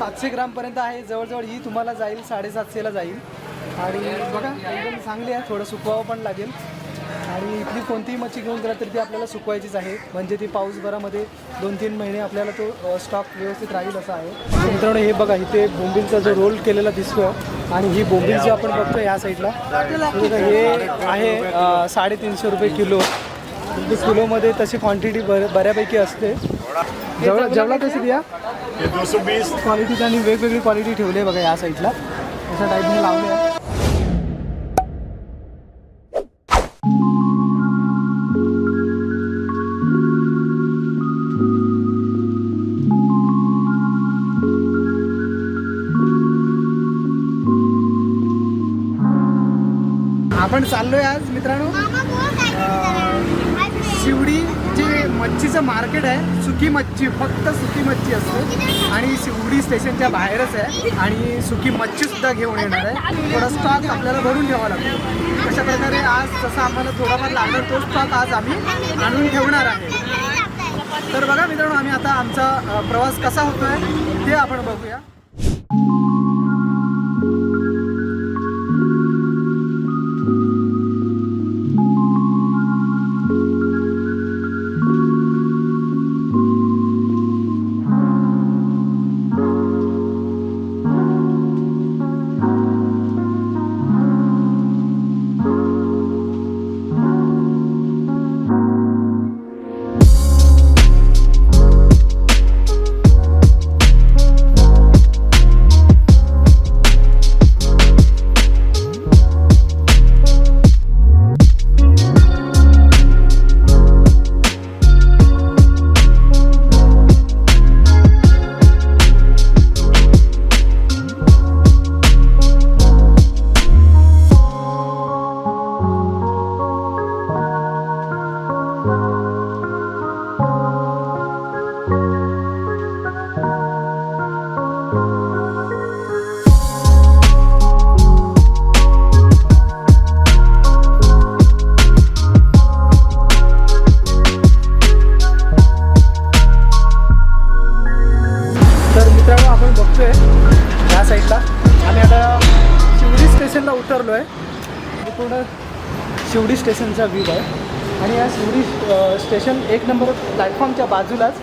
सातशे ग्रामपर्यंत आहे. जवळजवळ ही तुम्हाला जाईल साडेसातशेला जाईल. आणि बघा एकदम चांगली आहे. थोडं सुकवावं पण लागेल. आणि इथली कोणतीही मच्छी घेऊन गेला तरी ती आपल्याला सुकवायचीच आहे. म्हणजे ती पाऊसभरामध्ये दोन तीन महिने आपल्याला तो स्टॉक व्यवस्थित राहील असा आहे. मित्रांनो हे बघा इथे बोंबिलचा जो रोल केलेला दिसतो आणि ही बोंबील जी आपण बघतो ह्या साईडला हे बघा, हे आहे साडेतीनशे रुपये किलो. म्हणजे किलोमध्ये तशी क्वांटिटी बर बऱ्यापैकी असते. जेवढा जेवढा कशी द्या. क्वालिटी आणि वेगवेगळी क्वालिटी ठेवली आहे बघा या साईडला अशा टाईपने लावले आहे आपण चाललोय आज मित्रांनो. शिवडी जे मच्छीचं मार्केट आहे सुकी मच्छी फक्त सुकी मच्छी असते. आणि शिवडी स्टेशनच्या बाहेरच आहे. आणि सुकी मच्छी सुद्धा घेऊन येणार आहे. थोडा स्टॉक आपल्याला भरून ठेवावा लागतो अशा प्रकारे आज जसं आम्हाला थोडाफार लागणार तो स्टॉक आज आम्ही आणून ठेवणार आहे. तर बघा मित्रांनो आम्ही आता आमचा प्रवास कसा होतोय ते आपण बघूया. आता शिवडी स्टेशनला उतरलो आहे पूर्ण शिवडी स्टेशनचा व्ह्यू आहे. आणि या शिवडी स्टेशन एक नंबर प्लॅटफॉर्मच्या बाजूलाच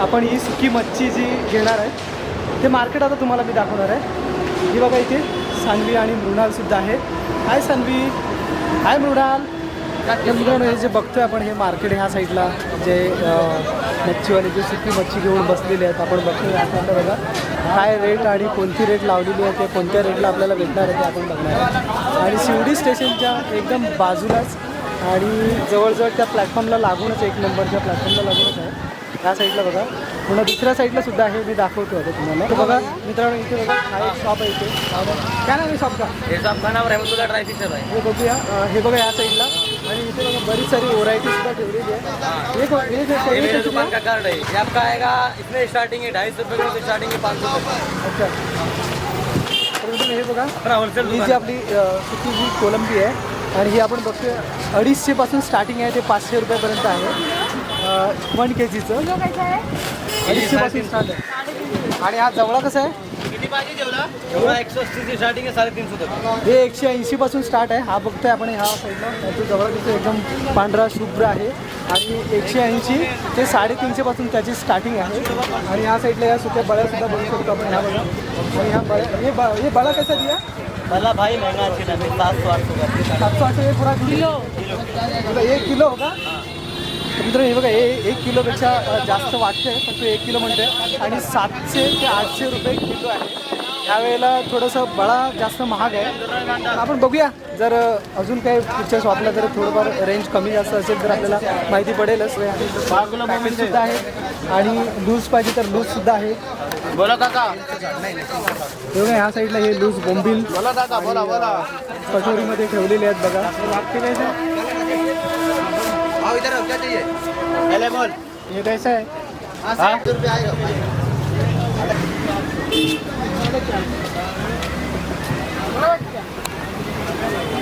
आपण ही सुकी मच्छी जी घेणार आहे ते मार्केट आता तुम्हाला मी दाखवणार आहे. ही बघा इथे सानवी आणि मृणालसुद्धा आहे हाय सानवी. हाय मृणाल. मित्रांनो हे जे बघतोय आपण हे मार्केट ह्या साईडला जे मच्छीवाले जे सुकी मच्छी घेऊन बसलेले आहेत आपण बघतोय या साईडला बघा. काय रेट आणि कोणती रेट लावलेली आहे ते कोणत्या रेटला आपल्याला भेटणार आहे ते आपण बघणार आहे. आणि शिवडी स्टेशनच्या एकदम बाजूलाच आणि जवळजवळ त्या प्लॅटफॉर्मला लागूनच एक नंबरच्या प्लॅटफॉर्मला लागूनच आहे. त्या साईडला बघा. पुन्हा दुसऱ्या साईडला सुद्धा आहे मी दाखवतो आता तुम्हाला. बघा मित्रांनो इथे बघा हा एक शॉप आहे इथे. काय नाव आहे शॉप का हे साबखानावर आहे तुला आहे. हे बघूया. हे बघा या साईडला. इथे बघा बरीच सारी व्हरायटी सुद्धा ठेवलेली आहे एक एक ये एक- मेरे दुकान का कार्ड है। ये आपका आएगा इसमें स्टार्टिंग है ढाई सौ रुपये से स्टार्टिंग है पाँच सौ रुपये अच्छा। तर मित्रांनो हे बघा होलसेल ही जी आपली सुकी जी कोलंबी आहे आणि ही आपण बघतोय अडीचशे पासून स्टार्टिंग आहे ते पाचशे रुपयापर्यंत आहे. वन के जीचं अडीचशे पासून स्टार्ट आहे. आणि हा जवळा कसा आहे? किती पाहिजे जेवढा? एवढा एक सौ स्टार्टिंग है साढ़े तक हे एकशे ऐंशी पासून स्टार्ट आहे. हा बघतोय आपण ह्या साईडला तो जवळ एकदम पांढरा शुभ्र आहे. आणि एकशे ऐंशी ते साडेतीनशे पासून त्याची स्टार्टिंग आहे. आणि ह्या साईडला या सुक्या बळ्यासुद्धा बघू शकतो आपण ह्या बघा. आणि ह्या बळ्या हे ब हे बळा कसा दिया? भाई महँगा अच्छे सात सौ आठ सौ का सौ आठशे हे किलो. एक किलो होगा? मित्रांनो हे बघा हे एक किलोपेक्षा जास्त वाटतंय पण तो एक किलो म्हणतोय. आणि सातशे ते आठशे रुपये किलो आहे. ह्यावेळेला थोडंसं बळा जास्त महाग आहे. आपण बघूया. जर अजून काही पुढच्या शॉपला जर थोडंफार रेंज कमी जास्त असेल तर आपल्याला माहिती पडेलच. सुद्धा आहे. आणि लूज पाहिजे तर लूज सुद्धा आहे. बोला काका. हे बघा ह्या साईडला हे लूज बोंबील बोला काका बोला बोला. कटोरीमध्ये ठेवलेले आहेत बघा? आओ इधर क्या चाहिए? पहले बोल। हे कैसा आहे हाँ साठ रुपये आएगा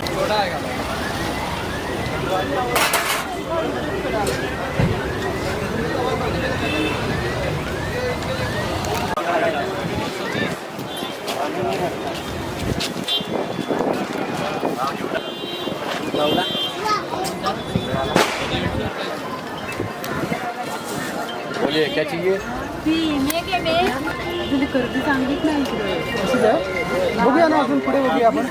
छोटा आएगा। बोलिए क्या चाहिए तुझी गर्दी चांगलीच नाही इकडे आहे बघूया ना अजून पुढे बघूया आपण.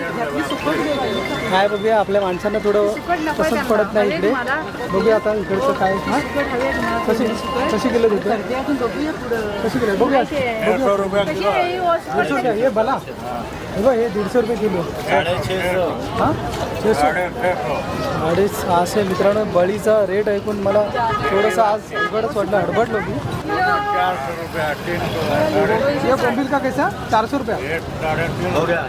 काय बघूया आपल्या माणसांना थोडं तसंच पडत नाही इकडे. बघूया आता इकडचं काय. कशी कशी किलो देतो कशी गेलं? बघूया. कशी आहे दीडशे रुपये हे भला. बघा हे दीडशे रुपये किलो. हां? अडीच असे मित्रांनो बळीचा रेट ऐकून मला थोडंसं आज उघडच वाटलं हडबडलो मी. ये बोंबील का कैसा? चारशे रुपया. हो गया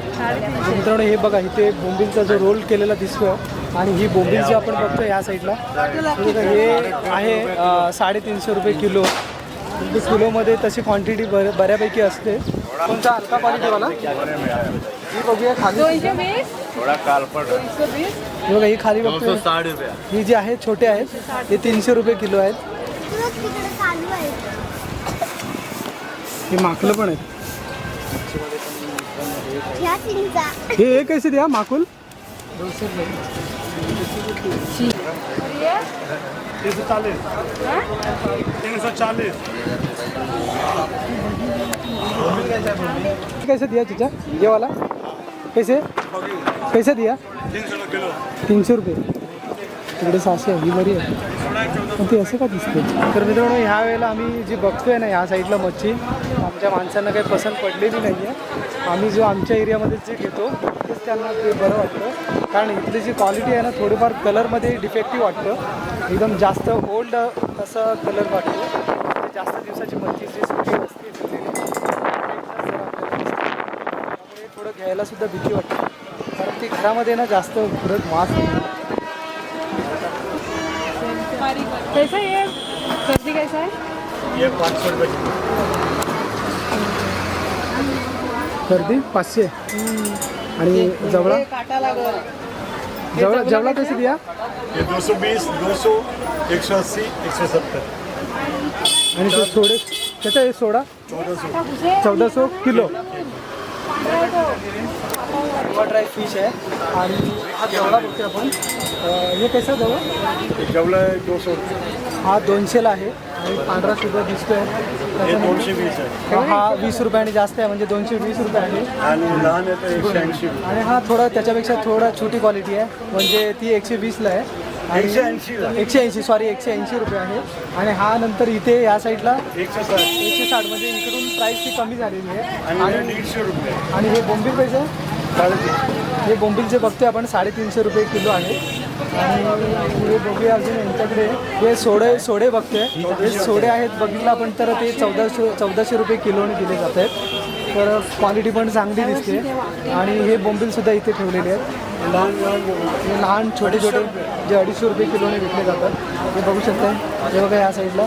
मित्रांनो हे बघा इथे बोंबीलचा जो रोल केलेला दिसतो आणि ही बोंबील जी आपण बघतो ह्या साईडला हे बघा, हे आहे अं, साडेतीनशे रुपये किलो. म्हणजे किलोमध्ये तशी क्वांटिटी बर बऱ्यापैकी असते. कोणता हलका क्वालिटीवाला ही बघूया खाली. थोड़ा ही बघा ही खाली बघतो साठ रुपया. ही जी आहेत छोटे आहेत हे तीनशे रुपये किलो आहेत. हे माकलं पण आहेत. हे हे कैसे द्या माकुल? तीन सौ चालीस तीन सौ चालीस कैसे दिया? चाचा ये वाला कैसे कैसे दिया तीन सौ किलो तीनशे रुपये. तिकडे सहाशे आहे ही बरी आहे. पण ते असं का दिसतं तर मित्रांनो ह्या वेळेला आम्ही जी बघतोय ना ह्या साईडला मच्छी आमच्या माणसांना काही पसंत पडलेली नाही आहे आम्ही जो आमच्या एरियामध्ये जे घेतो तेच त्यांना ते बरं वाटतं. कारण इथली जी क्वालिटी आहे ना थोडीफार कलरमध्ये डिफेक्टिव्ह वाटतं. एकदम जास्त ओल्ड असं कलर वाटतो. जास्त दिवसाची मच्छी जी सुटी असते ते त्यामुळे थोडं घ्यायलासुद्धा भीती वाटते. कारण ती घरामध्ये ना जास्त पुरत वास कैसा ये? गर्दी कैसा है? ये पाँच सौ रुपये गर्दी पाचशे? आणि जवळा? काटा लागल. जवळा जवळा द्या? ये दो सौ बीस दो सौ एक सौ अस्सी एक सौ सत्तर। आणि ते सोडे त्याचा हे सोडा? चौदह सौ चौदा सौ किलो. ड्राय फिश आहे. आणि हा जवळा बघतोय आपण. हे कसं जवळ? ये जवला है दो सौ हा दोनशेला आहे. आणि पांढरा सुद्धा दिसतोय. दोनशे वीस आहे. हा वीस रुपयाने जास्त आहे म्हणजे दोनशे वीस रुपये आहे. आणि लहान आहे तर एकशे ऐंशी. आणि हा थोडा त्याच्यापेक्षा थोडा छोटी क्वालिटी आहे. म्हणजे ती एकशे वीसला आहे. एकशे ऐंशीला. एकशे ऐंशी सॉरी एकशे ऐंशी रुपये आहे. आणि हा नंतर इथे या साईडला एकशे साठ. एकशे साठ म्हणजे इकडून प्राईस ती कमी झालेली आहे. आणि हे दीडशे रुपये. आणि हे बोंबील पैसे? हे बोंबील जे बघतोय आपण साडेतीनशे रुपये किलो आहे. आणि पुढे बघूया अजून यांच्याकडे. हे सोडे सोडे बघतोय. हे सोडे आहेत बघितलं आपण तर ते चौदाशे चौदाशे रुपये किलोने दिले जात आहेत तर क्वालिटी पण चांगली दिसते. आणि हे बोंबीलसुद्धा इथे ठेवलेले आहेत. लहान लहान लहान छोटे छोटे जे अडीचशे रुपये किलोने विकले जातात. हे बघू शकता. हे बघा या साईडला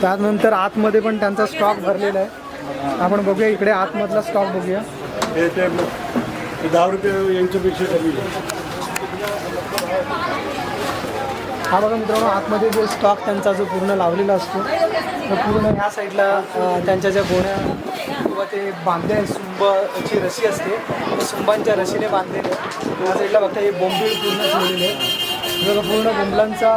त्यानंतर आतमध्ये पण त्यांचा स्टॉक भरलेला आहे. आपण बघूया इकडे आतमधला स्टॉक बघूया. हे दहा रुपये यांच्यापेक्षा कमी आहे. हा बघा मित्रांनो आतमध्ये जो स्टॉक त्यांचा जो पूर्ण लावलेला असतो तो पूर्ण ह्या साईडला त्यांच्या ज्या गोण्या किंवा ते बांधले सुंबाची रशी असते त्या सुंबांच्या रशीने बांधलेले ह्या साईडला बघता हे बोंबील पूर्ण ठेवलेले आहे पूर्ण बोंबलांचा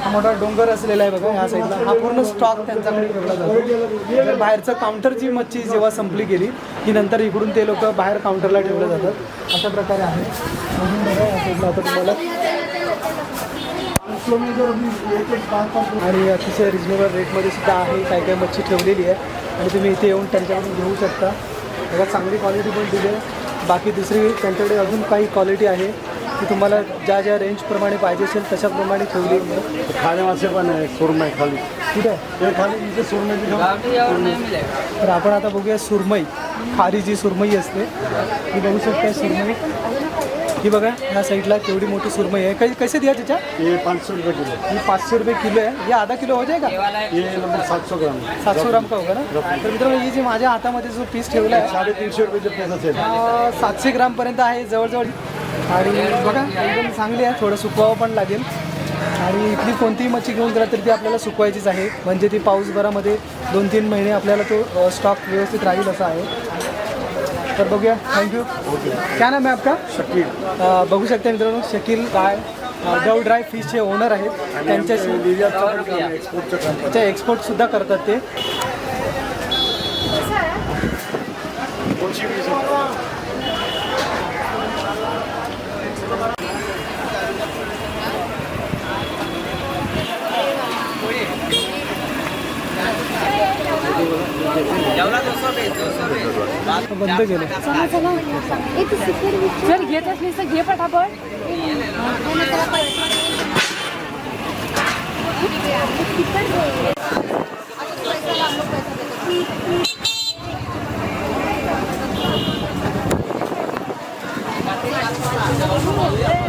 हा मोठा डोंगर असलेला आहे बघा ह्या साईडला हा पूर्ण स्टॉक त्यांच्याकडे ठेवला जातो. बाहेरचं काउंटरची मच्छी जेव्हा संपली गेली की नंतर इकडून ते लोक बाहेर काउंटरला ठेवलं जातात. अशा प्रकारे आहे. अजून बघा ह्या साईडला आता तुम्हाला. आणि अतिशय रिजनेबल रेटमध्ये सुद्धा आहे काय काय मच्छी ठेवलेली आहे. आणि तुम्ही इथे येऊन त्यांच्याकडून घेऊ शकता. बघा चांगली क्वालिटी पण दिली आहे. बाकी दुसरी त्यांच्याकडे अजून काही क्वालिटी आहे. की तुम्हाला ज्या ज्या रेंजप्रमाणे पाहिजे असेल तशाप्रमाणे ठेवली वाले पण आहे सुरमई खाली. ठीक आहे हे खाली इथे सुरमई तर आपण आता बघूया सुरमई. खारी जी सुरमई असते ही बघू शकता सुरमई. ही बघा ह्या साईडला केवढी मोठी सुरमई आहे. कै कैसे दिया त्याच्या? ये पाँच सौ रुपये किलो ही पाचशे रुपये किलो आहे. हे आधा किलो हो जाएगा ये लगभग सात सौ ग्राम है सातशो ग्राम का होगा ना? तर मित्रांनो ही जी माझ्या हातामध्ये जो पीस ठेवला आहे साडेतीनशे रुपये पीस असेल. हा सातशे ग्रामपर्यंत आहे जवळजवळ आणि बघा एकदम चांगली आहे थोडं सुकवावं पण लागेल. आणि इथली कोणतीही मच्छी घेऊन गेला तरी ती आपल्याला सुकवायचीच आहे. म्हणजे ती पाऊसभरामध्ये दोन तीन महिने आपल्याला तो स्टॉक व्यवस्थित राहील असा आहे. तर बघूया. थँक्यू क्या नाम है आपका? शकील. बघू शकता मित्रांनो शकील काय डव ड्राय फिशचे ओनर आहेत. त्यांच्याशी आहे, त्याचे एक्सपोर्टसुद्धा करतात ते दोनशे वीस रुपये. जेवला दोनशे रुपये दोनशे रुपये बंद केलं चला चला ए तू सिक्युअर विचार जर घेत असलीस तर घे पटापट जे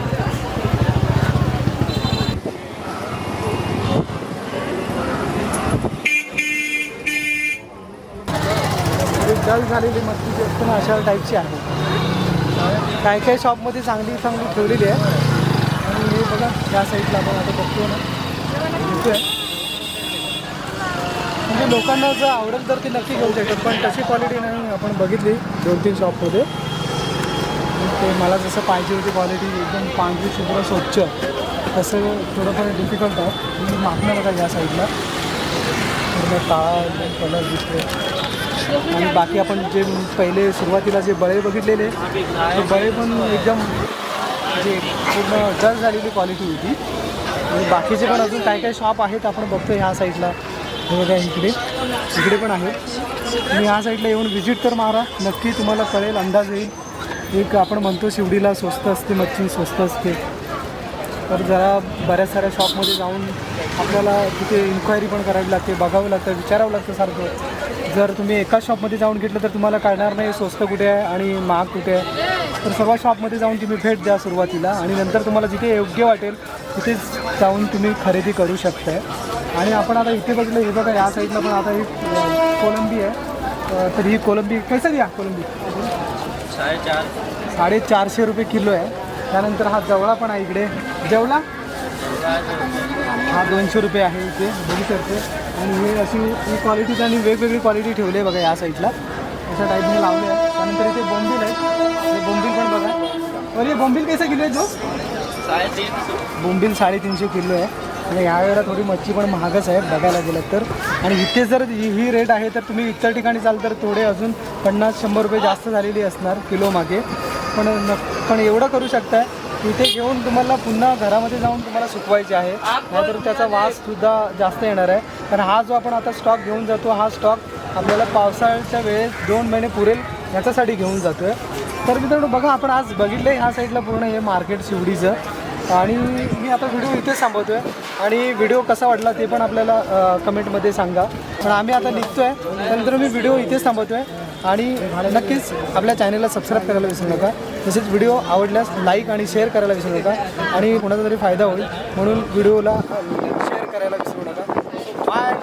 डल झालेली मस्ती असते ना अशा टाईपची आहे. काय काय शॉपमध्ये चांगली चांगली ठेवलेली आहे. आणि हे बघा या साईडला आपण आता बघतो ना. घेतोय म्हणजे लोकांना जर आवडेल तर ते नक्की घेऊ शकतात पण तशी क्वालिटी नाही आपण बघितली दोन तीन शॉपमध्ये ते मला जसं पाहिजे होती क्वालिटी एकदम पांढरी शुभ्र स्वच्छ. तसं थोडंफार डिफिकल्ट आहे. तुम्ही मागणं बघा या साईडला पूर्ण काळा एकदम कलर दिसतो आणि बाकी आपण जे पहिले सुरुवातीला जे बळे बघितलेले ते बळे पण एकदम म्हणजे पूर्ण जल झालेली क्वालिटी होती. आणि बाकीचे पण अजून काय काय शॉप आहेत आपण बघतो ह्या साईडला हे बघा इकडे. इकडे पण आहेत. तुम्ही ह्या साईडला येऊन व्हिजिट तर मारा. नक्की तुम्हाला कळेल अंदाज येईल. एक आपण म्हणतो शिवडीला स्वस्त असते मच्छी स्वस्त असते. तर जरा बऱ्याच साऱ्या शॉपमध्ये जाऊन आपल्याला तिथे इन्क्वायरी पण करावी लागते बघावं लागतं विचारावं लागतं सारखं. जर तुम्ही एका शॉपमध्ये जाऊन घेतलं तर तुम्हाला कळणार नाही स्वस्त कुठे आहे आणि महाग कुठे आहे. तर सर्व शॉपमध्ये जाऊन तुम्ही भेट द्या सुरुवातीला आणि नंतर तुम्हाला जिथे योग्य वाटेल तिथेच जाऊन तुम्ही खरेदी करू शकताय. आणि आपण आता इथे बघितलं हे बघा या साईडला पण आता ही कोलंबी आहे. तर ही कोलंबी कैसा घ्या कोलंबी? साडेचार. साडेचारशे रुपये किलो आहे. त्यानंतर हा जवळा पण आहे इकडे. जेवला? हा दोनशे रुपये आहे इथे बघू शकते. आणि हे अशी ही क्वालिटी त्यांनी वेगवेगळी क्वालिटी ठेवली आहे बघा या साईडला अशा टाईपने लावले आहे त्यानंतर इथे बोंबील आहे. हे बोंबील पण बघा. और बोंबील कैसा किलो आहे जो? साडेतीन बोंबील साडेतीनशे किलो आहे. आणि ह्या वेळेला थोडी मच्छी पण महागच आहे बघायला गेलं तर. आणि इथे जर ही ही रेट आहे तर तुम्ही इतर ठिकाणी चाल तर थोडे अजून पन्नास शंभर रुपये जास्त झालेली असणार किलो मागे. पण न पण एवढं करू शकताय इथे घेऊन तुम्हाला पुन्हा घरामध्ये जाऊन तुम्हाला सुकवायचे आहे. नाहीतर त्याचा वास सुद्धा जास्त येणार आहे. कारण हा जो आपण आता स्टॉक घेऊन जातो हा स्टॉक आपल्याला पावसाळ्याच्या वेळेस दोन महिने पुरेल याच्यासाठी घेऊन जातो आहे तर मित्रांनो बघा आपण आज बघितलं ह्या साईडला पूर्ण हे मार्केट शिवडीचं. आणि मी आता व्हिडिओ इथेच थांबवतो आहे आणि व्हिडिओ कसा वाटला ते पण आपल्याला कमेंटमध्ये सांगा. पण आम्ही आता निघतो आहे त्यानंतर मी व्हिडिओ इथेच थांबवतो आहे आणि नक्कीच आपल्या चॅनलला सबस्क्राईब करायला विसरू नका. तसेच व्हिडिओ आवडल्यास लाईक आणि शेअर करायला विसरू नका. आणि कोणाचा तरी फायदा होईल म्हणून व्हिडिओला शेअर करायला विसरू नका. बाय